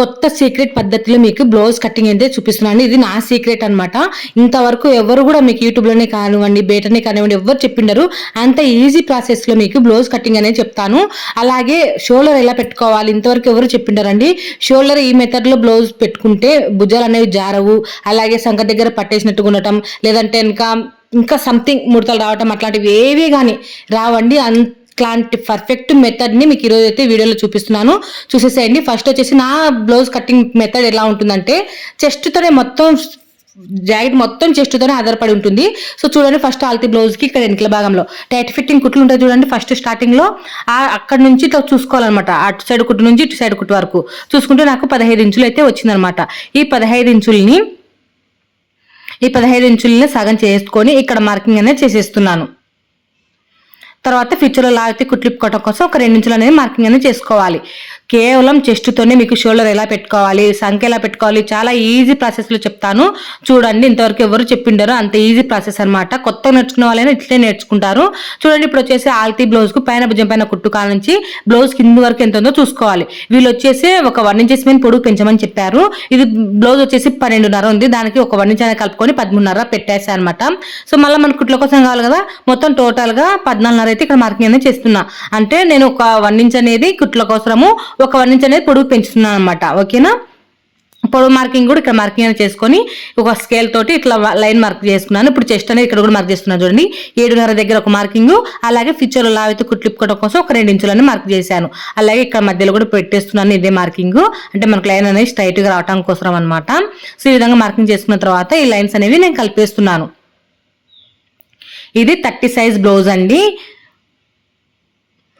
కొత్త సీక్రెట్ పద్ధతిలో మీకు బ్లౌజ్ కటింగ్ అయితే చూపిస్తున్నాను. ఇది నా సీక్రెట్ అనమాట ఇంతవరకు ఎవరు కూడా మీకు యూట్యూబ్లోనే కానివ్వండి బేటనే కానివ్వండి ఎవరు చెప్పిండరు. అంత ఈజీ ప్రాసెస్లో మీకు బ్లౌజ్ కటింగ్ అనేది చెప్తాను. అలాగే షోల్డర్ ఎలా పెట్టుకోవాలి ఇంతవరకు ఎవరు చెప్పిండారండి? షోల్డర్ ఈ మెథడ్లో బ్లౌజ్ పెట్టుకుంటే భుజాలు అనేవి జారవు. అలాగే సంఖ దగ్గర పట్టేసినట్టుగా ఉండటం లేదంటే ఇంకా ఇంకా సంథింగ్ ముడతలు రావటం అట్లాంటివి ఏవి కానీ రావండి. అంత ఇట్లాంటి పర్ఫెక్ట్ మెథడ్ని మీకు ఈరోజు అయితే వీడియోలో చూపిస్తున్నాను. చూసేసేయండి. ఫస్ట్ వచ్చేసి నా బ్లౌజ్ కటింగ్ మెథడ్ ఎలా ఉంటుందంటే చెస్ట్తోనే మొత్తం జాకెట్ మొత్తం చెస్ట్తోనే ఆధారపడి ఉంటుంది. సో చూడండి ఫస్ట్ ఆల్తీ బ్లౌజ్కి ఇక్కడ వెనుకల భాగంలో. టైట్ ఫిట్టింగ్ కుట్లు ఉంటాయి చూడండి ఫస్ట్ స్టార్టింగ్లో అక్కడ నుంచి ఇట్లా చూసుకోవాలన్నమాట. అటు సైడ్ కుట్టు నుంచి ఇటు సైడ్ కుట్టు వరకు. చూసుకుంటే నాకు పదహైదు ఇంచులు అయితే వచ్చిందనమాట ఈ పదహైదు ఇంచుల్ని ఈ పదహైదు ఇంచుల్ని సగం చేసుకొని ఇక్కడ మార్కింగ్ అనేది చేసేస్తున్నాను. తర్వాత ఫ్యూచర్లో లాగితే కుట్లిప్పుకోవడం కోసం ఒక రెండు ఇంచులు అనేది మార్కింగ్ అనేది చేసుకోవాలి. కేవలం చెస్ట్తోనే మీకు షోల్డర్ ఎలా పెట్టుకోవాలి సంఖ్య ఎలా పెట్టుకోవాలి చాలా ఈజీ ప్రాసెస్లో చెప్తాను. చూడండి ఇంతవరకు ఎవరు చెప్పిండారో అంత ఈజీ ప్రాసెస్ అనమాట కొత్తగా నేర్చుకున్న వాళ్ళైనా ఇట్లే నేర్చుకుంటారు. చూడండి ఇప్పుడు వచ్చేసి ఆల్తీ బ్లౌజ్కు పైన భుజం పైన కుట్టు కాల నుంచి బ్లౌజ్ కింద వరకు ఎంత ఉందో చూసుకోవాలి. వీళ్ళు వచ్చేసి ఒక వన్ ఇంచెస్ మీద పొడుగు పెంచమని చెప్పారు. ఇది బ్లౌజ్ వచ్చేసి పన్నెండున్నర ఉంది. దానికి ఒక వన్ ఇంచ్ కలుపుకొని పదమూడున్నర పెట్టేసా అనమాట సో మళ్ళీ మన కుట్ల కోసం కావాలి కదా. మొత్తం టోటల్గా పద్నాలుగున్నర అయితే ఇక్కడ మార్కింగ్ అనేది చేస్తున్నా. అంటే నేను ఒక వన్ ఇంచ్ అనేది కుట్ల కోసము ఒక వన్ ఇంచ్ అనేది పొడుగు పెంచుతున్నాను అనమాట ఓకేనా? పొడవు మార్కింగ్ కూడా ఇక్కడ మార్కింగ్ అనేది చేసుకొని ఒక స్కేల్ తోటి ఇట్లా లైన్ మార్క్ చేసుకున్నాను. ఇప్పుడు చెస్ట్ అనేది ఇక్కడ కూడా మార్క్ చేస్తున్నాను చూడండి. ఏడున్నర దగ్గర ఒక మార్కింగ్ అలాగే ఫ్యూచర్లో లావైతే కుట్లిప్పుకోవడం కోసం ఒక రెండు ఇంచులని మార్క్ చేశాను. అలాగే ఇక్కడ మధ్యలో కూడా పెట్టేస్తున్నాను ఇదే మార్కింగ్. అంటే మనకు లైన్ అనేది స్ట్రైట్గా రావటం రావడం కోసం అనమాట సో ఈ విధంగా మార్కింగ్ చేసుకున్న తర్వాత ఈ లైన్స్ అనేవి నేను కలిపేస్తున్నాను. ఇది థర్టీ సైజ్ బ్లౌజ్ అండి.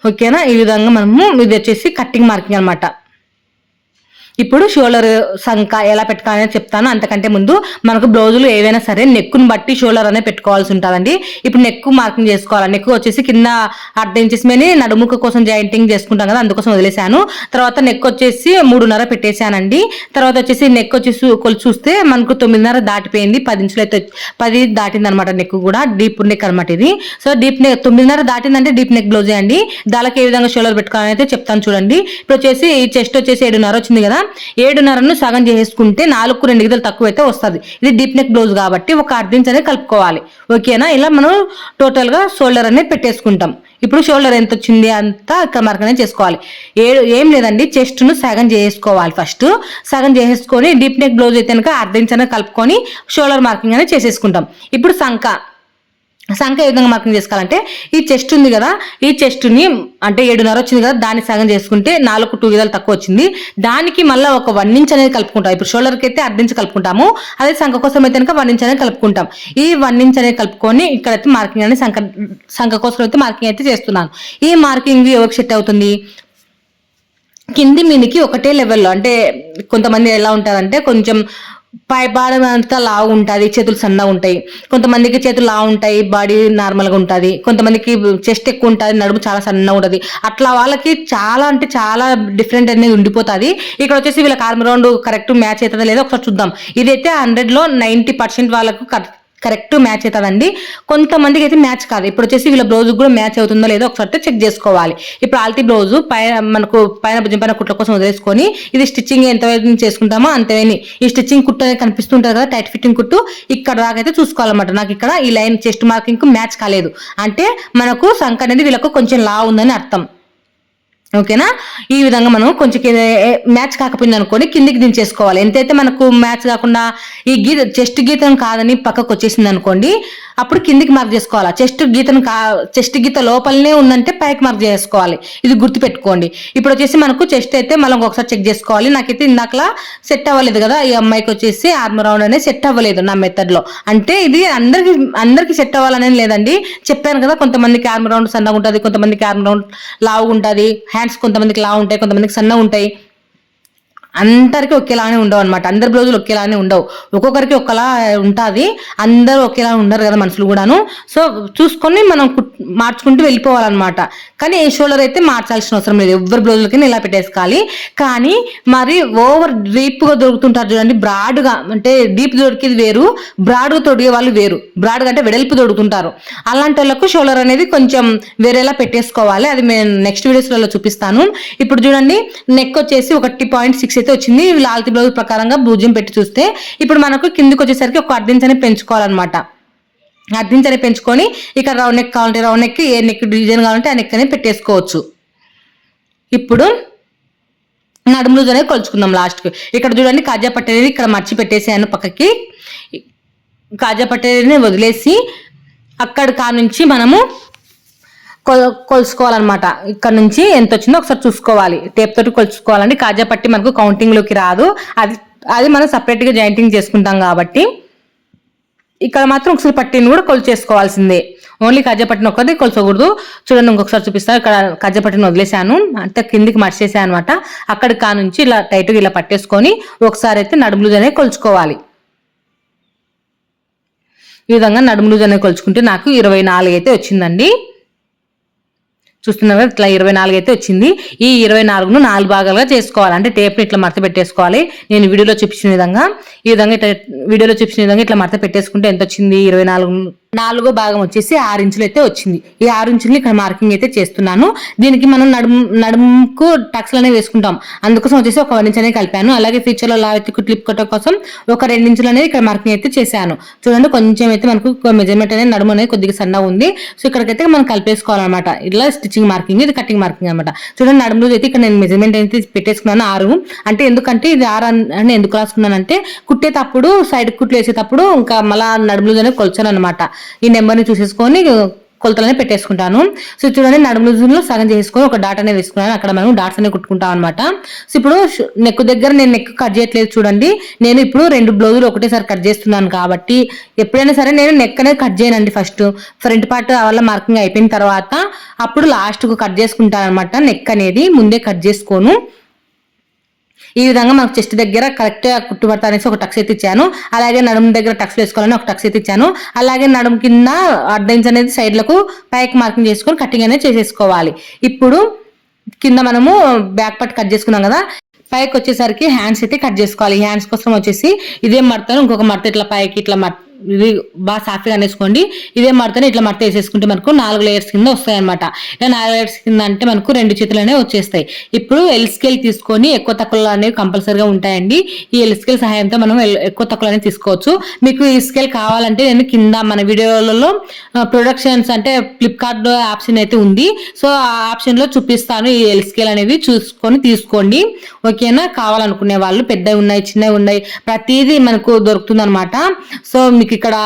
ఓకేనా? ఈ విధంగా మనము ఇది వచ్చేసి కట్టింగ్ మార్కింగ్ అనమాట. ఇప్పుడు షోల్డర్ సంఖ ఎలా పెట్టుకోవాలని చెప్తాను. అంతకంటే ముందు మనకు బ్లౌజులు ఏవైనా సరే నెక్కును బట్టి షోల్డర్ అనేది పెట్టుకోవాల్సి ఉంటుందండి. ఇప్పుడు నెక్ మార్కింగ్ చేసుకోవాలి? నెక్ వచ్చేసి కింద అర్ధ ఇంచెస్ మీద నడుముక కోసం జాయింటింగ్ చేసుకుంటాం కదా అందుకోసం వదిలేశాను. తర్వాత నెక్ వచ్చేసి మూడున్నర పెట్టేశానండి. తర్వాత వచ్చేసి నెక్ వచ్చేసి కొలు చూస్తే మనకు తొమ్మిదిన్నర దాటిపోయింది. పది ఇంచులు అయితే పది దాటింది అనమాట నెక్ కూడా. డీప్ నెక్ అనమాట ఇది. సో డీప్ నెక్ తొమ్మిదిన్నర దాటిందంటే డీప్ నెక్ బ్లౌజే అండి. దానికి ఏ విధంగా షోల్డర్ పెట్టుకోవాలని అయితే చెప్తాను చూడండి. ఇప్పుడు వచ్చేసి ఈ చెస్ట్ వచ్చేసి ఏడున్నర వచ్చింది కదా ఏడున్నరను సగం చేసుకుంటే నాలుగు రెండు గిదలు తక్కువ అయితే వస్తుంది. ఇది డీప్ నెక్ బ్లౌజ్ కాబట్టి ఒక అర్ధ ఇంచ్ అనేది కలుపుకోవాలి. ఓకేనా? ఇలా మనం టోటల్గా షోల్డర్ అనేది పెట్టేసుకుంటాం. ఇప్పుడు షోల్డర్ ఎంత వచ్చింది అంతా ఇక్కడ మార్క్ అనేది చేసుకోవాలి. ఏడు ఏం లేదండి చెస్ట్ను సగం చేసుకోవాలి ఫస్ట్ సగం చేసేసుకొని డీప్ నెక్ బ్లౌజ్ అయితే కనుక అర్ధ ఇంచ్ అనేది కలుపుకొని షోల్డర్ మార్కింగ్ అనేది చేసేసుకుంటాం. ఇప్పుడు సంఖ. సంఖ ఏ విధంగా మార్కింగ్ చేసుకోవాలంటే ఈ చెస్ట్ ఉంది కదా ఈ చెస్ట్ని అంటే ఏడున్నర వచ్చింది కదా దాన్ని సగం చేసుకుంటే నాలుగు టూ విధాలు తక్కువ వచ్చింది. దానికి మళ్ళీ ఒక వన్ ఇంచ్ అనేది కలుపుకుంటాం. ఇప్పుడు షోల్డర్కి అయితే అర్ధ ఇంచ్ కలుపుకుంటాము. అదే సంఖ కోసం అయితే కనుక వన్ ఇంచ్ అనేది కలుపుకుంటాం. ఈ వన్ ఇంచ్ అనేది కలుపుకొని ఇక్కడైతే మార్కింగ్ అనేది సంఖ సంఖ కోసం అయితే మార్కింగ్ అయితే చేస్తున్నాను. ఈ మార్కింగ్ ఎవరికి సెట్ అవుతుంది? కింది మీనికి ఒకటే లెవెల్లో అంటే కొంతమంది ఎలా ఉంటారంటే కొంచెం పై భాగం అంతా లావు ఉంటుంది చేతులు సన్నగా ఉంటాయి. కొంతమందికి చేతులు లావు ఉంటాయి బాడీ నార్మల్గా ఉంటుంది. కొంతమందికి చెస్ట్ ఎక్కువ ఉంటుంది నడుము చాలా సన్నగా ఉంటుంది. అట్లా వాళ్ళకి చాలా అంటే చాలా డిఫరెంట్ అనేది ఉండిపోతుంది. ఇక్కడ వచ్చేసి వీళ్ళకి ఆర్మ్ రౌండ్ కరెక్ట్ మ్యాచ్ అవుతుందా లేదా ఒకసారి చూద్దాం. ఇదైతే హండ్రెడ్లో నైంటీ పర్సెంట్ వాళ్ళకు కరెక్ట్ మ్యాచ్ అవుతుందండి. కొంతమందికి అయితే మ్యాచ్ కాదు. ఇప్పుడు వచ్చేసి వీళ్ళ బ్లౌజ్ కూడా మ్యాచ్ అవుతుందో లేదో ఒకసారి చెక్ చేసుకోవాలి. ఇప్పుడు ఆల్తీ బ్లౌజ్ పైన మనకు పైన భుజం పైన కుట్ల కోసం వదిలేసుకొని ఇది స్టిచ్చింగ్ ఎంత చేసుకుంటామో అంతవేని ఈ స్టిచ్చింగ్ కుట్టు అనేది కనిపిస్తుంటుంది కదా టైట్ ఫిట్టింగ్ కుట్టు. ఇక్కడ దాకైతే చూసుకోవాలన్నమాట. నాకు ఇక్కడ ఈ లైన్ చెస్ట్ మార్కింగ్ మ్యాచ్ కాలేదు. అంటే మనకు సంఖ అనేది వీళ్ళకు కొంచెం లా ఉందని అర్థం. ఓకేనా? ఈ విధంగా మనం కొంచెం మ్యాచ్ కాకపోయింది అనుకోని కిందికి దించేసుకోవాలి. ఎంతైతే మనకు మ్యాచ్ కాకుండా ఈ గీత చెస్ట్ గీతం కాదని పక్కకు వచ్చేసింది అనుకోండి అప్పుడు కిందికి మార్క్ చేసుకోవాలి? చెస్ట్ గీతను కా చెస్ట్ గీత లోపలనే ఉందంటే పైకి మార్క్ చేసుకోవాలి. ఇది గుర్తుపెట్టుకోండి. ఇప్పుడు వచ్చేసి మనకు చెస్ట్ అయితే మనం ఒకసారి చెక్ చేసుకోవాలి. నాకైతే ఇందాకలా సెట్ అవ్వలేదు కదా ఈ అమ్మాయికి వచ్చేసి ఆర్మ్ రౌండ్ అనేది సెట్ అవ్వలేదు నా మెథడ్లో అంటే ఇది అందరికి అందరికి సెట్ అవ్వాలనేది లేదండి. చెప్పాను కదా కొంతమందికి ఆర్మ్ రౌండ్ సన్నగా ఉంటుంది కొంతమందికి ఆర్మ్ రౌండ్ లావుగా ఉంటుంది హ్యాండ్స్ కొంతమందికి లావు ఉంటాయి కొంతమందికి సన్నగా ఉంటాయి. అందరికీ ఒకేలానే ఉండవు అనమాట అందరి బ్లౌజులు ఒకేలానే ఉండవు. ఒక్కొక్కరికి ఒకలా ఉంటుంది. అందరూ ఒకేలా ఉండరు కదా మనుషులు కూడాను. సో చూసుకొని మనం మార్చుకుంటూ వెళ్ళిపోవాలన్నమాట. కానీ ఏ షోల్డర్ అయితే మార్చాల్సిన అవసరం లేదు. ఎవరి బ్లౌజులకి ఇలా పెట్టేసుకోవాలి. కానీ మరి ఓవర్ డీప్గా దొరుకుతుంటారు చూడండి. బ్రాడ్గా అంటే డీప్ దొరికేది వేరు. బ్రాడ్గా తొడిగే వాళ్ళు వేరు. బ్రాడ్గా అంటే వెడల్పు దొడుకుతుంటారు. అలాంటి వాళ్ళకు షోల్డర్ అనేది కొంచెం వేరేలా పెట్టేసుకోవాలి. అది నేను నెక్స్ట్ వీడియోస్లలో చూపిస్తాను. ఇప్పుడు చూడండి నెక్ వచ్చేసి ఒకటి పాయింట్ సిక్స్ అయితే వచ్చింది లాల్తీ బ్లౌజ్ ప్రకారంగా భుజం పెట్టి చూస్తే ఇప్పుడు మనకు కిందికి వచ్చేసరికి ఒక అర్ధించ్ అనేది పెంచుకోవాలన్నమాట. అర్ధించ్ అనేది పెంచుకొని ఇక్కడ రౌండ్ నెక్ కావాలంటే రౌండ్ నెక్ ఏ నెక్ డిజైన్ కావాలంటే ఆ నెక్ అనేది పెట్టేసుకోవచ్చు. ఇప్పుడు నడుము లూజ్ అనేది కొలుచుకుందాం లాస్ట్కి ఇక్కడ చూడండి కాజా పట్టేది ఇక్కడ మర్చి పెట్టేసాను పక్కకి. కాజా పట్టు వదిలేసి అక్కడ కా నుంచి మనము కొలుసుకోవాలన్నమాట. ఇక్కడ నుంచి ఎంత వచ్చిందో ఒకసారి చూసుకోవాలి. టేప్ తోటి కొలుచుకోవాలండి కాజా పట్టి మనకు కౌంటింగ్లోకి రాదు. అది అది మనం సపరేట్గా జాయింటింగ్ చేసుకుంటాం కాబట్టి. ఇక్కడ మాత్రం ఒకసారి పట్టిని కూడా కొలు చేసుకోవాల్సిందే ఓన్లీ కాజాపట్టిని ఒక్కది ఒక్కటి కొలుచకూడదు. చూడండి ఇంకొకసారి చూపిస్తాను. ఇక్కడ కాజాపట్టిని వదిలేశాను. వదిలేసాను అంటే కిందికి మర్చేసాను అనమాట అక్కడి కా నుంచి ఇలా టైట్గా ఇలా పట్టేసుకొని ఒకసారి అయితే నడుములు అనేది కొలుచుకోవాలి. ఈ విధంగా నడుములు అనేది కొలుచుకుంటే నాకు ఇరవై నాలుగు అయితే వచ్చిందండి. చూస్తున్నారు ఇట్లా ఇరవై నాలుగు అయితే వచ్చింది. ఈ ఇరవై నాలుగును నాలుగు భాగాలుగా చేసుకోవాలి. అంటే టేప్ని ఇట్లా మడత పెట్టేసుకోవాలి. నేను వీడియోలో చూపించిన విధంగా. ఈ విధంగా ఇట్లా వీడియోలో చూపించిన విధంగా ఇట్లా మడత పెట్టేసుకుంటే ఎంత వచ్చింది? ఇరవై నాలుగు నాలుగో భాగం వచ్చేసి ఆరు ఇంచులు అయితే వచ్చింది. ఈ ఆరు ఇంచులు ఇక్కడ మార్కింగ్ అయితే చేస్తున్నాను. దీనికి మనం నడుము నడుముకు టక్స్లు అనేవి వేసుకుంటాం. అందుకోసం వచ్చేసి ఒక వన్ ఇంచ్ అనేది కలిపాను. అలాగే ఫ్యూచర్లో లావెత్తుకు క్లిప్ కొట్ట కోసం ఒక రెండు ఇంచులు అనేది ఇక్కడ మార్కింగ్ అయితే చేశాను. చూడండి కొంచెం అయితే మనకు మెజర్మెంట్ అనేది నడుము అనేది కొద్దిగా సన్నగా ఉంది. సో ఇక్కడికైతే మనం కలిపేసుకోవాలన్నమాట. ఇట్లా స్టిచ్చింగ్ మార్కింగ్ ఇది కటింగ్ మార్కింగ్ అనమాట చూడండి నడుములు అయితే ఇక్కడ నేను మెజర్మెంట్ అయితే పెట్టేసుకున్నాను ఆరు. అంటే ఎందుకంటే ఇది ఆరు అని ఎందుకు రాసుకున్నానంటే కుట్టేటప్పుడు సైడ్ కుట్లు వేసేటప్పుడు ఇంకా మళ్ళా నడుములు అనేది కొలిచాను అనమాట ఈ నెంబర్ని చూసేసుకొని కొలతలనే పెట్టేసుకుంటాను. సో చూడండి నడుము లూజులో సగం చేసుకొని ఒక డాట్ అనేది వేసుకున్నాను. అక్కడ మనం డాట్స్ అనేవి కుట్టుకుంటాం అనమాట సో ఇప్పుడు నెక్ దగ్గర నేను నెక్ కట్ చేయట్లేదు చూడండి. నేను ఇప్పుడు రెండు బ్లౌజులు ఒకటేసారి కట్ చేస్తున్నాను కాబట్టి ఎప్పుడైనా సరే నేను నెక్ అనేది కట్ చేయనండి ఫస్ట్. ఫ్రంట్ పార్ట్ వల్ల మార్కింగ్ అయిపోయిన తర్వాత అప్పుడు లాస్ట్కు కట్ చేసుకుంటాను అనమాట నెక్ అనేది. ముందే కట్ చేసుకోను. ఈ విధంగా మనకు చెస్ట్ దగ్గర కరెక్ట్ కుట్టుబడతా అనేసి ఒక టక్స్ అయితే ఇచ్చాను. అలాగే నడుము దగ్గర టక్స్ వేసుకోవాలని ఒక టక్స్ అయితే ఇచ్చాను. అలాగే నడుము కింద అర్ధ ఇంచ్ అనేది సైడ్లకు పైకి మార్కింగ్ చేసుకొని కటింగ్ అనేది చేసేసుకోవాలి. ఇప్పుడు కింద మనము బ్యాక్ పార్ట్ కట్ చేసుకున్నాం కదా పైకి వచ్చేసరికి హ్యాండ్స్ అయితే కట్ చేసుకోవాలి. హ్యాండ్స్ కోసం వచ్చేసి ఇదే మడతాను ఇంకొక మడత ఇట్లా పైకి ఇట్లా మడత ఇది బాగా సాఫీగా అనేసుకోండి. ఇదే మడతనే ఇట్లా మడత వేసేసుకుంటే మనకు నాలుగు లేయర్స్ కింద వస్తాయి అనమాట ఇలా నాలుగు లేయర్స్ కింద అంటే మనకు రెండు చేతులు అనేవి వచ్చేస్తాయి. ఇప్పుడు ఎల్ స్కేల్ తీసుకొని ఎక్కువ తక్కువలు అనేవి కంపల్సరీగా ఉంటాయండి. ఈ ఎల్ స్కేల్ సహాయంతో మనం ఎక్కువ తక్కువలు అనేవి తీసుకోవచ్చు. మీకు ఈ స్కేల్ కావాలంటే నేను కింద మన వీడియోలలో ప్రొడక్షన్స్ అంటే ఫ్లిప్కార్ట్ ఆప్షన్ అయితే ఉంది. సో ఆ ఆప్షన్లో చూపిస్తాను ఈ ఎల్ స్కేల్ అనేవి చూసుకొని తీసుకోండి. ఓకేనా? కావాలనుకునే వాళ్ళు పెద్దవి ఉన్నాయి చిన్నవి ఉన్నాయి. ప్రతిదీ మనకు దొరుకుతుంది అనమాట సో మీకు ఇక్కడ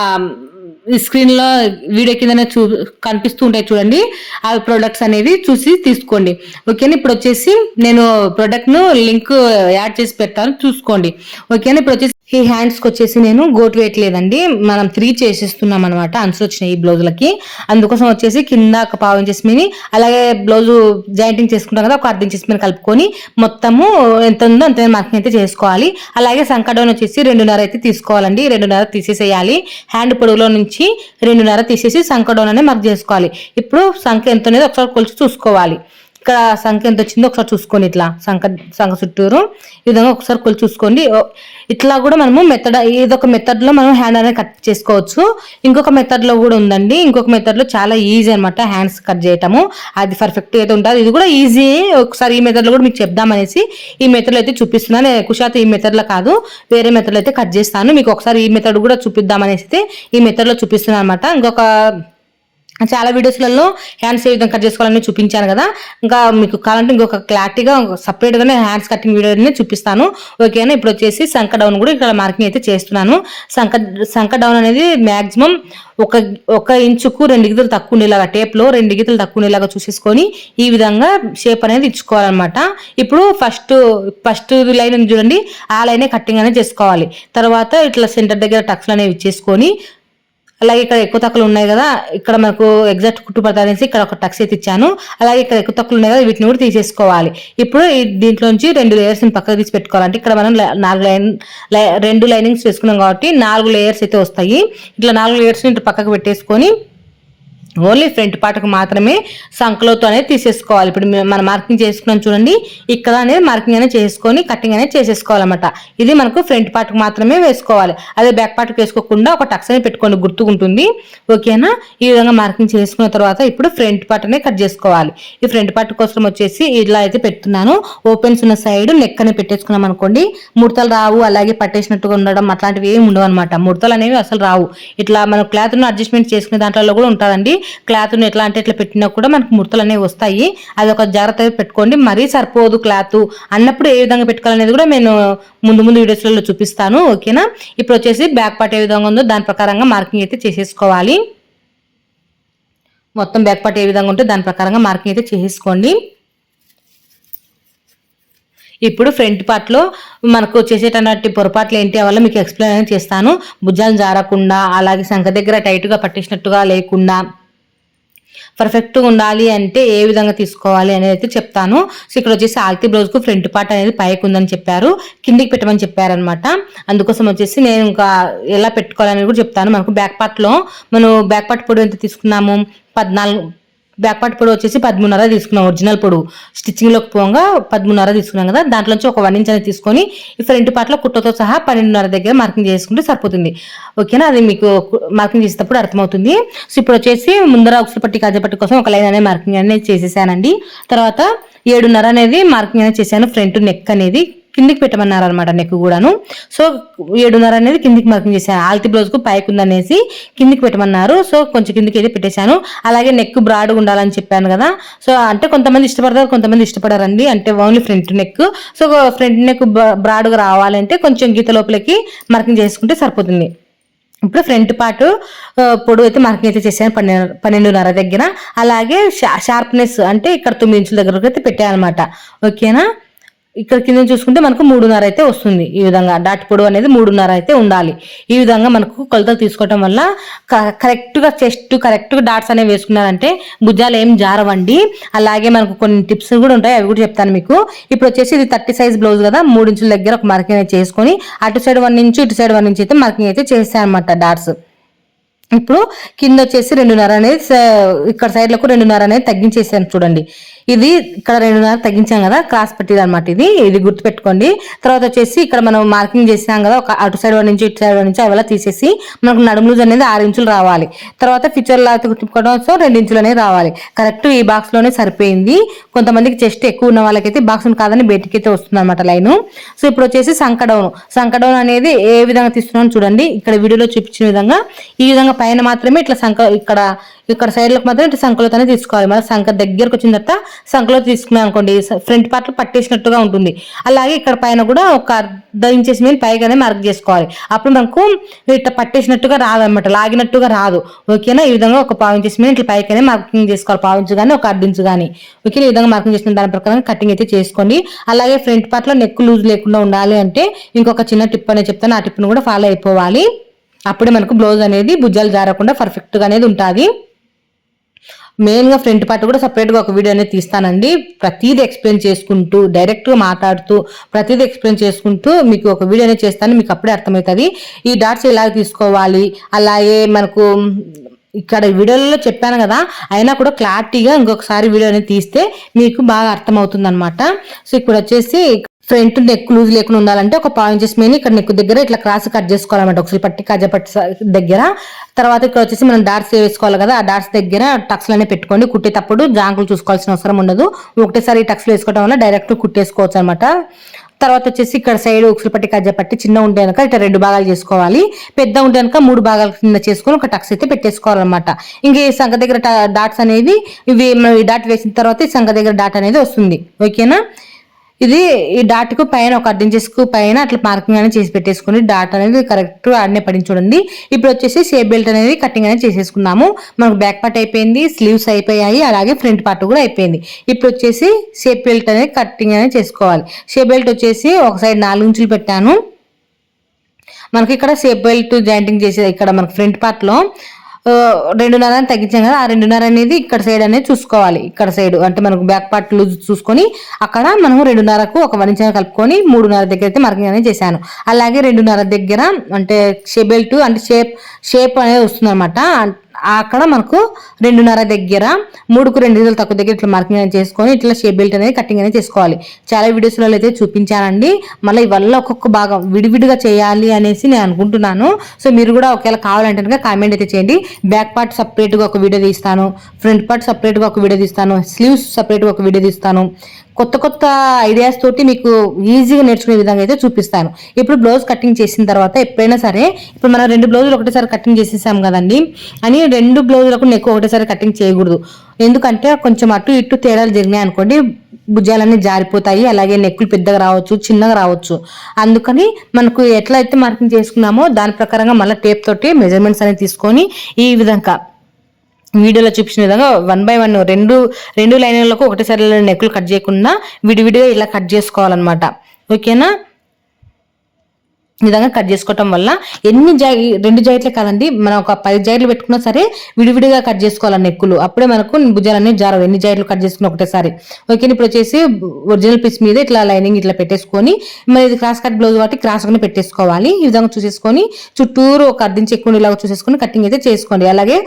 ఈ స్క్రీన్లో వీడియో కిందనే చూ కనిపిస్తూ ఉంటాయి చూడండి. ఆ ప్రొడక్ట్స్ అనేవి చూసి తీసుకోండి. ఓకేనా ఇప్పుడు వచ్చేసి నేను ప్రొడక్ట్ను లింక్ యాడ్ చేసి పెడతాను. చూసుకోండి. ఓకేనా ఇప్పుడు వచ్చేసి ఈ హ్యాండ్స్కి వచ్చేసి నేను గోటు వేయట్లేదండి మనం త్రీ చేసేస్తున్నాం అనమాట అన్సర్ వచ్చినాయి ఈ బ్లౌజులకి అందుకోసం వచ్చేసి కింద ఒక పావు ఇంచెస్ మీద అలాగే బ్లౌజు జాయింటింగ్ చేసుకుంటాం కదా ఒక అర్ధ ఇంచెస్ మీద కలుపుకొని మొత్తము ఎంత ఉందో అంత మార్కింగ్ అయితే చేసుకోవాలి. అలాగే సంకడౌన్ వచ్చేసి రెండున్నర అయితే తీసుకోవాలండి. రెండున్నర తీసేసేయాలి. హ్యాండ్ పొడుగులో నుంచి రెండున్నర తీసేసి సంకడౌన్ అనేది మార్క్ చేసుకోవాలి. ఇప్పుడు సంఖ్య ఎంత అనేది ఒకసారి కొలిచి చూసుకోవాలి. ఇక్కడ సంఖ్య ఎంత వచ్చిందో ఒకసారి చూసుకోండి ఇట్లా సంఖ సంఖ చుట్టూరు. ఈ విధంగా ఒకసారి కొలి చూసుకోండి. ఇట్లా కూడా మనము మెథడ్ ఇదొక మెథడ్లో మనం హ్యాండ్ అనేది కట్ చేసుకోవచ్చు. ఇంకొక మెథడ్లో కూడా ఉందండి. ఇంకొక మెథడ్లో చాలా ఈజీ అనమాట హ్యాండ్స్ కట్ చేయటము. అది పర్ఫెక్ట్ అయితే ఉంటుంది ఇది కూడా ఈజీ ఒకసారి ఈ మెథడ్లో కూడా మీకు చెప్దామనేసి ఈ మెథడ్లో అయితే చూపిస్తున్నాను. నేను ఎక్కువ ఈ మెథడ్లో కాదు. వేరే మెథడ్లో అయితే కట్ చేస్తాను. మీకు ఒకసారి ఈ మెథడ్ కూడా చూపిద్దామనేసి అయితే ఈ మెథడ్లో చూపిస్తున్నాను అనమాట ఇంకొక చాలా వీడియోస్లలో హ్యాండ్స్ ఏ విధంగా కట్ చేసుకోవాలని చూపించాను కదా. ఇంకా మీకు కావాలంటే ఇంకొక క్లారిటీగా సపరేట్గానే హ్యాండ్స్ కటింగ్ వీడియోని చూపిస్తాను. ఓకేనా ఇప్పుడు వచ్చేసి సంక డౌన్ కూడా ఇక్కడ మార్కింగ్ అయితే చేస్తున్నాను. సంక సంక డౌన్ అనేది మ్యాక్సిమం ఒక ఒక ఇంచుకు రెండు గీతలు తక్కువ ఉండేలాగా టేప్లో రెండు గీతలు తక్కువ ఉండేలాగా చూసేసుకొని ఈ విధంగా షేప్ అనేది ఇచ్చుకోవాలన్నమాట. ఇప్పుడు ఫస్ట్ ఫస్ట్ లైన్ చూడండి. ఆ లైనే కట్టింగ్ అనేది చేసుకోవాలి. తర్వాత ఇట్లా సెంటర్ దగ్గర టక్స్లు అనేవి ఇచ్చేసుకొని అలాగే ఇక్కడ ఎక్కువ తక్కువలు ఉన్నాయి కదా ఇక్కడ మనకు ఎగ్జాక్ట్ కుట్టుపడతా అనేసి ఇక్కడ ఒక టక్స్ అయితే ఇచ్చాను. అలాగే ఇక్కడ ఎక్కువ తక్కువలు ఉన్నాయి కదా వీటిని కూడా తీసేసుకోవాలి. ఇప్పుడు దీంట్లోంచి రెండు లేయర్స్ పక్కకు తీసి పెట్టుకోవాలంటే ఇక్కడ మనం నాలుగు లైన్ రెండు లైనింగ్స్ వేసుకున్నాం కాబట్టి నాలుగు లేయర్స్ అయితే వస్తాయి. ఇట్లా నాలుగు లేయర్స్ ఇటు పక్కకు పెట్టేసుకొని ఓన్లీ ఫ్రంట్ పార్ట్కి మాత్రమే సంకలోతో అనేది తీసేసుకోవాలి. ఇప్పుడు మనం మార్కింగ్ చేసుకున్నాం చూడండి. ఇక్కడ అనేది మార్కింగ్ అనేది చేసుకొని కటింగ్ అనేది చేసేసుకోవాలన్నమాట. ఇది మనకు ఫ్రంట్ పార్ట్కి మాత్రమే వేసుకోవాలి. అదే బ్యాక్ పార్ట్కి వేసుకోకుండా ఒక టక్స్ అనేది పెట్టుకోండి. గుర్తుకుంటుంది. ఓకేనా? ఈ విధంగా మార్కింగ్ చేసుకున్న తర్వాత ఇప్పుడు ఫ్రంట్ పార్ట్ అనేది కట్ చేసుకోవాలి. ఈ ఫ్రంట్ పార్ట్ కోసం వచ్చేసి ఇలా అయితే పెడుతున్నాను. ఓపెన్స్ ఉన్న సైడ్ నెక్ అనేది పెట్టేసుకున్నాం అనుకోండి. ముడతలు రావు. అలాగే పట్టేసినట్టుగా ఉండడం అట్లాంటివి ఏమి ఉండవు అనమాట ముడతలు అనేవి అసలు రావు. ఇట్లా మనం క్లాత్ను అడ్జస్ట్మెంట్ చేసుకునే దాంట్లో కూడా ఉంటుందండి. క్లాత్ను ఎట్లా అంటే ఇట్లా పెట్టినా కూడా మనకు ముడతలు అనేవి వస్తాయి. అది ఒక జాగ్రత్తగా పెట్టుకోండి. మరీ సరిపోదు క్లాత్. అన్నప్పుడు ఏ విధంగా పెట్టుకోవాలనేది కూడా నేను ముందు ముందు వీడియోస్లలో చూపిస్తాను. ఓకేనా? ఇప్పుడు వచ్చేసి బ్యాక్ పార్ట్ ఏ విధంగా ఉందో దాని ప్రకారంగా మార్కింగ్ అయితే చేసేసుకోవాలి. మొత్తం బ్యాక్ పార్ట్ ఏ విధంగా ఉంటే దాని ప్రకారంగా మార్కింగ్ అయితే చేసేసుకోండి. ఇప్పుడు ఫ్రంట్ పార్ట్లో మనకు చేసేటటువంటి పొరపాట్లు ఏంటి? వల్ల మీకు ఎక్స్ప్లెయిన్ చేస్తాను. భుజాలు జారకుండా అలాగే సంఖ దగ్గర టైట్గా పట్టేసినట్టుగా లేకుండా పర్ఫెక్ట్గా ఉండాలి అంటే ఏ విధంగా తీసుకోవాలి అనేది అయితే చెప్తాను. సో ఇక్కడ వచ్చేసి ఆల్తీ బ్లౌజ్కు ఫ్రంట్ పార్ట్ అనేది పైకి ఉందని చెప్పారు. కిందికి పెట్టమని చెప్పారనమాట అందుకోసం వచ్చేసి నేను ఇంకా ఎలా పెట్టుకోవాలని కూడా చెప్తాను. మనకు బ్యాక్ పార్ట్లో మనం బ్యాక్ పార్ట్ పొడి ఎంత తీసుకున్నాము? పద్నాలుగు బ్యాక్ పార్ట్ పొడవు వచ్చేసి పదమూడున్నర తీసుకున్నాం. ఒరిజినల్ పొడవు స్టిచ్చింగ్లోకి పోగా పదమూడున్నర తీసుకున్నాం కదా దాంట్లో నుంచి ఒక వన్ ఇంచ్ అనేది తీసుకొని ఈ ఫ్రంట్ పార్ట్లో కుట్టతో సహా పన్నెండున్నర దగ్గర మార్కింగ్ చేసుకుంటే సరిపోతుంది. ఓకేనా? అది మీకు మార్కింగ్ చేసేటప్పుడు అర్థమవుతుంది. సో ఇప్పుడు వచ్చేసి ముందర ఉక్సులు పట్టి కాజపట్టి కోసం ఒక లైన్ అనేది మార్కింగ్ అనేది చేసేసానండి. తర్వాత ఏడున్నర అనేది మార్కింగ్ అనేది చేశాను. ఫ్రంట్ నెక్ అనేది కిందికి పెట్టమన్నారు అనమాట నెక్ కూడాను. సో ఏడున్నర అనేది కిందికి మార్కింగ్ చేశాను ఆల్తి బ్లౌజ్కు పైకి ఉందనేసి కిందికి పెట్టమన్నారు. సో కొంచెం కిందికి అయితే పెట్టేశాను. అలాగే నెక్ బ్రాడ్గా ఉండాలని చెప్పాను కదా. సో అంటే కొంతమంది ఇష్టపడతారు కొంతమంది ఇష్టపడారండి. అంటే only front neck so front neck బ్రాడ్గా రావాలంటే కొంచెం గీత లోపలికి మార్కింగ్ చేసుకుంటే సరిపోతుంది. ఇప్పుడు ఫ్రంట్ పార్ట్ పొడవు అయితే మార్కింగ్ అయితే చేశాను పన్నెండు పన్నెండున్నర దగ్గర. అలాగే షార్ప్నెస్ అంటే ఇక్కడ తొమ్మిది ఇంచుల దగ్గరకు అయితే పెట్టాను అనమాట ఓకేనా? ఇక్కడ కింద చూసుకుంటే మనకు మూడున్నర అయితే వస్తుంది. ఈ విధంగా డాట్ పొడవు అనేది మూడున్నర అయితే ఉండాలి. ఈ విధంగా మనకు కొలతలు తీసుకోవటం వల్ల కరెక్ట్గా చెస్ట్ కరెక్ట్గా డాట్స్ అనేవి వేసుకున్నారంటే భుజాలు ఏం జారవండి. అలాగే మనకు కొన్ని టిప్స్ కూడా ఉంటాయి. అవి కూడా చెప్తాను మీకు. ఇప్పుడు వచ్చేసి ఇది థర్టీ సైజ్ బ్లౌజ్ కదా మూడు ఇంచుల దగ్గర ఒక మార్కింగ్ అయితే చేసుకొని అటు సైడ్ వన్ ఇంచు ఇటు సైడ్ వన్ ఇంచు అయితే మార్కింగ్ అయితే చేసాను అనమాట డాట్స్. ఇప్పుడు కింద వచ్చేసి రెండున్నర అనేది ఇక్కడ సైడ్లకు రెండున్నర అనేది తగ్గించేసాను చూడండి. ఇది ఇక్కడ రెండున్నర తగ్గించాం కదా క్రాస్ పెట్టిది అనమాట ఇది ఇది గుర్తుపెట్టుకోండి. తర్వాత వచ్చేసి ఇక్కడ మనం మార్కింగ్ చేసినాం కదా ఒక అటు సైడ్ నుంచి ఇటు సైడ్ నుంచి అవి తీసేసి మనకు నడుము లూజ్ అనేది ఆరు ఇంచులు రావాలి. తర్వాత ఫ్యూచర్ లాగా తిప్పుకోవడం సో రెండు ఇంచులు అనేది రావాలి. కరెక్ట్ ఈ బాక్స్లోనే సరిపోయింది. కొంతమందికి చెస్ట్ ఎక్కువ ఉన్న వాళ్ళకైతే బాక్స్ కాదని బయటికి అయితే వస్తుంది అనమాట లైన్. సో ఇప్పుడు వచ్చేసి సంకడౌన్ సంకడౌన్ అనేది ఏ విధంగా తీస్తున్నాను చూడండి. ఇక్కడ వీడియోలో చూపించిన విధంగా ఈ విధంగా పైన మాత్రమే ఇట్లా సంక ఇక్కడ ఇక్కడ సైడ్లకు మాత్రం ఇట్లా సంకలతోనే తీసుకోవాలి. మన సంక దగ్గరకు వచ్చిన తర్వాత సంకలో తీసుకున్నాం అనుకోండి. ఫ్రంట్ పార్ట్ పట్టేసినట్టుగా ఉంటుంది. అలాగే ఇక్కడ పైన కూడా ఒక అర్ధ ఇంచెస్ మీద పైగానే మార్క్ చేసుకోవాలి. అప్పుడు మనకు ఇట్లా పట్టేసినట్టుగా రాదనమాట లాగినట్టుగా రాదు. ఓకేనా? ఈ విధంగా ఒక పావు ఇంచెస్ మీద ఇట్లా పైకనే మార్కింగ్ చేసుకోవాలి. పావు ఇంచు కానీ ఒక అర్ధ ఇంచు కానీ ఓకే ఈ విధంగా మార్కింగ్ చేసిన దాని ప్రకారం కటింగ్ అయితే చేసుకోండి. అలాగే ఫ్రంట్ పార్ట్లో నెక్ లూజ్ లేకుండా ఉండాలి అంటే ఇంకొక చిన్న టిప్ అనేది చెప్తాను. ఆ టిప్ను కూడా ఫాలో అయిపోవాలి. అప్పుడే మనకు బ్లౌజ్ అనేది భుజాలు జారకుండా పర్ఫెక్ట్గా అనేది ఉంటుంది. మెయిన్గా ఫ్రంట్ పార్ట్ కూడా సపరేట్గా ఒక వీడియో అనేది తీస్తానండి. ప్రతిదీ ఎక్స్ప్లెయిన్ చేసుకుంటూ డైరెక్ట్గా మాట్లాడుతూ ప్రతిదీ ఎక్స్ప్లెయిన్ చేసుకుంటూ మీకు ఒక వీడియో అనేది చేస్తాను. మీకు అప్పుడే అర్థమవుతుంది. ఈ డాట్స్ ఎలా తీసుకోవాలి? అలాగే మనకు ఇక్కడ వీడియోలలో చెప్పాను కదా అయినా కూడా క్లారిటీగా ఇంకొకసారి వీడియో అనేది తీస్తే మీకు బాగా అర్థమవుతుంది అనమాట సో ఇక్కడ వచ్చేసి ఫ్రంట్ నెక్ లూజ్ లేకుండా ఉండాలంటే ఒక పాయింట్ చేసి మీద ఇక్కడ నెక్ దగ్గర ఇట్లా క్రాస్ కట్ చేసుకోవాలన్నమాట. ఒకసారి పట్టి కజపట్టి దగ్గర. తర్వాత ఇక్కడ వచ్చేసి మనం డాట్స్ వేసుకోవాలి కదా ఆ డాట్స్ దగ్గర టక్స్లు అనేవి పెట్టుకోండి. కుట్టేటప్పుడు జాంకులు చూసుకోవాల్సిన అవసరం ఉండదు. ఒకటేసారి టక్స్లు వేసుకోవడం వల్ల డైరెక్ట్ కుట్టేసుకోవచ్చు అనమాట తర్వాత వచ్చేసి ఇక్కడ సైడ్ ఉక్సులు పట్టి కజ్జ పట్టి చిన్న ఉంటే కనుక ఇట్లా రెండు భాగాలు చేసుకోవాలి. పెద్ద ఉంటే కనుక మూడు భాగాల కింద చేసుకొని ఒక టక్స్ అయితే పెట్టేసుకోవాలన్నమాట. ఇంక ఈ సంఖ దగ్గర ట- డాట్స్ అనేది ఇవి డాట్ వేసిన తర్వాత ఈ సంఖ దగ్గర డాట్ అనేది వస్తుంది. ఓకేనా? ఇది ఈ డాట్కు పైన ఒక అర్ధ పైన అట్లా మార్కింగ్ అనేది చేసి పెట్టేసుకుని డాట్ అనేది కరెక్ట్ ఆడనే పడింది చూడండి. ఇప్పుడు వచ్చేసి షేప్ బెల్ట్ అనేది కటింగ్ అనేది చేసేసుకున్నాము మనకు బ్యాక్ పార్ట్ అయిపోయింది స్లీవ్స్ అయిపోయాయి అలాగే ఫ్రంట్ పార్ట్ కూడా అయిపోయింది. ఇప్పుడు వచ్చేసి షేప్ బెల్ట్ అనేది కటింగ్ అనేది చేసుకోవాలి. షేప్ బెల్ట్ వచ్చేసి ఒక సైడ్ నాలుగు ఇంచులు పెట్టాను. మనకి ఇక్కడ షేప్ బెల్ట్ జాయింటింగ్ చేసేది ఇక్కడ మనకి ఫ్రంట్ పార్ట్లో రెండున్నర తగ్గించాం కదా ఆ రెండున్నర అనేది ఇక్కడ సైడ్ అనేది చూసుకోవాలి. ఇక్కడ సైడ్ అంటే మనకు బ్యాక్ పార్ట్ లూజ్ చూసుకొని అక్కడ మనం రెండున్నరకు ఒక వన్ ఇంచ్ కలుపుకొని మూడున్నర దగ్గర అయితే మార్కింగ్ అనేది చేశాను. అలాగే రెండున్నర దగ్గర అంటే షేప్ బెల్ట్ అంటే షేప్ షేప్ అనేది వస్తుంది అనమాట అక్కడ మనకు రెండున్నర దగ్గర మూడుకు రెండు రోజులు తక్కువ దగ్గర ఇట్లా మార్కింగ్ అనేది చేసుకొని ఇట్లా షేప్ బెల్ట్ అనేది కటింగ్ అనేది చేసుకోవాలి. చాలా వీడియోస్లో అయితే చూపించానండి. మళ్ళీ ఇవల్ల ఒక్కొక్క భాగం విడివిడిగా చేయాలి అనేసి నేను అనుకుంటున్నాను. సో మీరు కూడా ఒకవేళ కావాలంటే కనుక కామెంట్ అయితే చేయండి. బ్యాక్ పార్ట్ సపరేట్గా ఒక వీడియో తీస్తాను. ఫ్రంట్ పార్ట్ సపరేట్గా ఒక వీడియో తీస్తాను. స్లీవ్స్ సపరేట్గా ఒక వీడియో తీస్తాను. కొత్త కొత్త ఐడియాస్ తోటి మీకు ఈజీగా నేర్చుకునే విధంగా అయితే చూపిస్తాను. ఇప్పుడు బ్లౌజ్ కటింగ్ చేసిన తర్వాత ఎప్పుడైనా సరే ఇప్పుడు మనం రెండు బ్లౌజులు ఒకటేసారి కటింగ్ చేసేసాం కదండి. అని రెండు బ్లౌజులకు నెక్ ఒకటేసారి కటింగ్ చేయకూడదు. ఎందుకంటే కొంచెం అటు ఇటు తేడాలు జరిగినాయి అనుకోండి భుజాలన్నీ జారిపోతాయి అలాగే నెక్కులు పెద్దగా రావచ్చు చిన్నగా రావచ్చు. అందుకని మనకు ఎట్లా అయితే మార్కింగ్ చేసుకున్నామో దాని ప్రకారంగా మళ్ళీ టేప్ తోటి మెజర్మెంట్స్ అనేది తీసుకొని ఈ విధంగా వీడియోలో చూపించిన విధంగా వన్ బై వన్ రెండు రెండు లైన్లకు ఒకటేసారి నెక్కులు కట్ చేయకుండా విడివిడిగా ఇలా కట్ చేసుకోవాలన్నమాట. ఓకేనా? విధంగా కట్ చేసుకోవటం వల్ల ఎన్ని జై రెండు జాయిట్లే కాదండి మనం ఒక పది జాయిట్లు పెట్టుకున్నా సరే విడివిడిగా కట్ చేసుకోవాలి నెక్కులు అప్పుడే మనకు భుజాలన్నీ జారవు. ఎన్ని జాయిట్లు కట్ చేసుకున్న ఒకటేసారి. ఓకే ఇప్పుడు వచ్చేసి ఒరిజినల్ పీస్ మీద ఇట్లా లైనింగ్ ఇట్లా పెట్టేసుకొని మరి ఇది క్రాస్ కట్ బ్లౌజ్ కాబట్టి క్రాస్ కూడా పెట్టేసుకోవాలి. ఈ విధంగా చూసేసుకొని చుట్టూరు ఒక అర్థించి ఎక్కువ ఇలాగ చూసేసుకొని కటింగ్ అయితే చేసుకోండి. అలాగే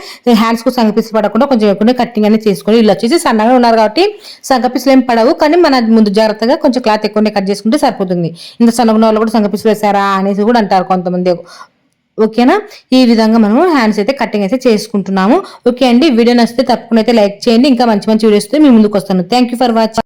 హ్యాండ్స్కు సంగ పడకుండా కొంచెం ఎక్కువ కటింగ్ అనేది చేసుకొని వీళ్ళు వచ్చేసి సన్నగా ఉన్నారు కాబట్టి సంగ ఏం పడవు. కానీ మన ముందు జాగ్రత్తగా కొంచెం క్లాత్ ఎక్కువనే కట్ చేసుకుంటే సరిపోతుంది. ఇంత సన్నగా ఉన్న వాళ్ళు కూడా సంగ వేసారా అనేసి కూడా అంటారు కొంతమంది. ఓకేనా? ఈ విధంగా మనం హ్యాండ్స్ అయితే కటింగ్ అయితే చేసుకుంటున్నాము. ఓకే అండి. వీడియో నచ్చితే తప్పకుండా అయితే లైక్ చేయండి. ఇంకా మంచి మంచి వీడియోస్ మీ ముందుకు వస్తాను. Thank you for watching